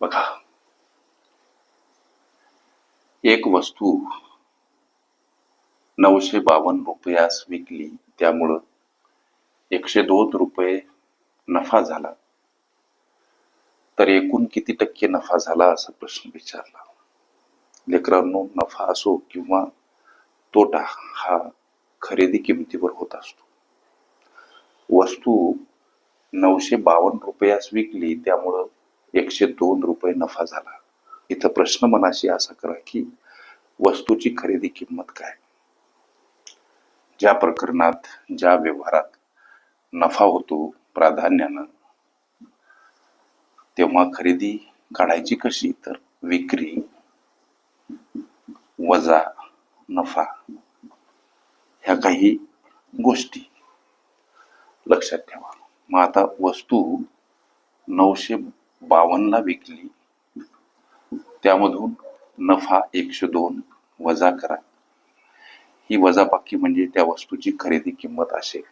बघा. एक वस्तू नऊशे बावन्न रुपयास विकली त्यामुळं एकशे दोन रुपये नफा झाला. तर एकूण किती टक्के नफा झाला असा प्रश्न विचारला. लेकरांनो नफा असो किंवा तोटा हा खरेदी किमतीवर होत असतो. वस्तू नऊशे बावन्न रुपयास विकली त्यामुळं एकशे दोन रुपये नफा झाला. इथं प्रश्न मनाशी असा करा की वस्तूची खरेदी किंमत काय? ज्या प्रकरणात ज्या व्यवहारात नफा होतो प्राधान्यानं तेव्हा खरेदी काढायची कशी? तर विक्री वजा नफा ह्या काही गोष्टी. लक्षात ठेवा. मग आता वस्तू नऊशे बावन्नला विकली. त्यामधून नफा एकशे दोन वजा करा. ही वजाबाकी म्हणजे त्या वस्तूची खरेदी किंमत असेल.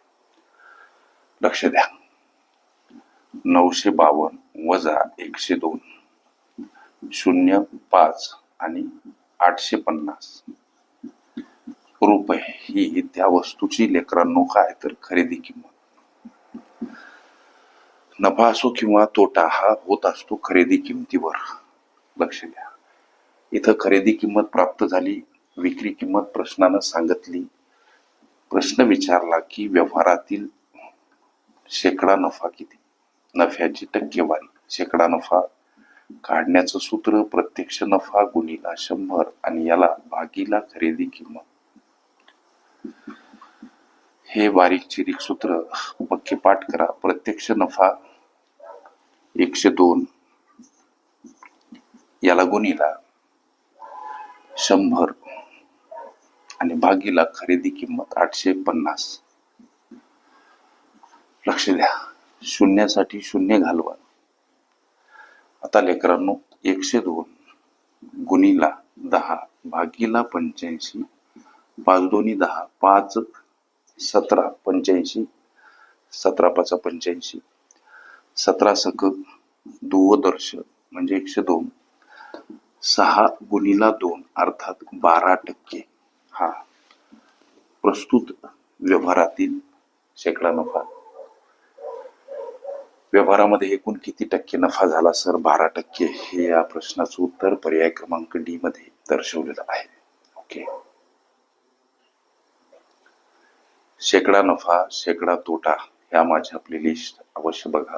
लक्ष द्या. नऊशे बावन्न वजा एकशे दोन शून्य पाच आणि आठशे पन्नास. रुपये ही त्या वस्तूची लेकरांनो काय तर खरेदी किंमत. नफा असो किंवा तोटा हा होत असतो खरेदी किंमतीवर. लक्ष द्या. इथं खरेदी किंमत प्राप्त झाली विक्री किंमत प्रश्नानं सांगितली. प्रश्न विचारला की व्यवहारातील शेकडा नफा किती? नफ्याची टक्केवारी. शेकडा नफा काढण्याचं सूत्र प्रत्यक्ष नफा गुणिला शंभर आणि याला भागीला खरेदी किंमत. हे बारीक चिरीक सूत्र पक्के पाठ करा. प्रत्यक्ष नफा एकशे दोन. याला गुणीला शंभर. आणि भागीला खरेदी किंमत आठशे पन्नास. लक्ष द्या शून्यासाठी शून्य घालवा आता लेकरांनो एकशे दोन गुणीला दहा भागीला पंच्याऐंशी पाच दोन्ही दहा पाच सतरा पंच्याऐंशी सतरा पाच पंच्याऐंशी. सतरा सक दुवदर्श म्हणजे एकशे दोन. सहा गुणीला दोन अर्थात बारा टक्के. हा. प्रस्तुत व्यवहारातील शेकडा नफा. व्यवहारामध्ये एकूण किती टक्के नफा झाला सर? बारा टक्के हे या प्रश्नाचं उत्तर पर्याय क्रमांक डी मध्ये दर्शवलेलं आहे. ओके. शेकडा नफा शेकडा तोटा ह्या माझ्या प्लेलिस्ट अवश्य बघा.